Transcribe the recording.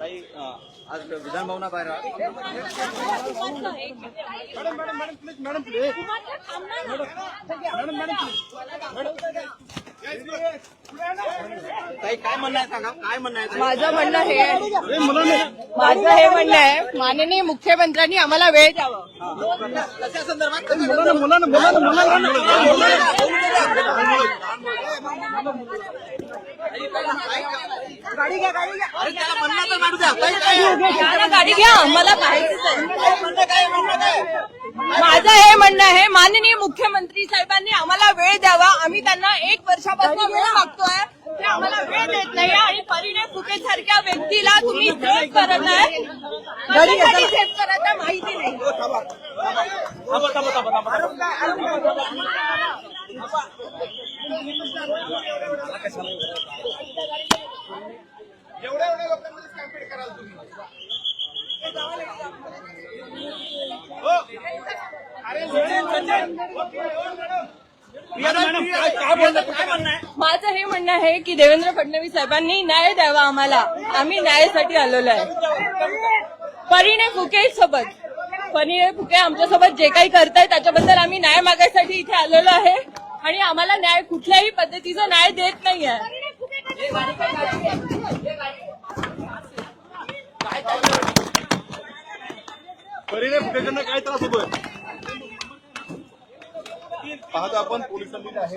ताई आज विधान भवनाबाहेर ताई काय म्हणणं आहे सांगा काय म्हणणं आहे ताई? माझं म्हणणं हे माझं हे म्हणणं आहे माननीय मुख्यमंत्र्यांनी आम्हाला वेळ द्यावा कशा संदर्भात घ्या गाडी घ्या. मला माझं हे म्हणणं आहे माननीय मुख्यमंत्री साहेबांनी आम्हाला वेळ द्यावा. आम्ही त्यांना एक वर्षापासून वेळ मागतोय. ते आम्हाला वेळ देत नाही. आणि परिणय फुके सारख्या व्यक्तीला तुम्ही सेफ करत आहे कशासाठी सेफ करत आहे माहिती नाही. माझं हे म्हणणं आहे की देवेंद्र फडणवीस साहेबांनी न्याय द्यावा आम्हाला. आम्ही न्यायासाठी आलेलो आहे. परिणय फुके सोबत. परिणय फुके आमच्यासोबत जे काही करताय त्याच्याबद्दल आम्ही न्याय मागायसाठी इथे आलेलो आहे. आणि आम्हाला न्याय कुठल्याही पद्धतीचा न्याय देत नाही आहे फुटेकरनं काय त्रास होतोय? पाहतो आपण पोलिसांनी आहे.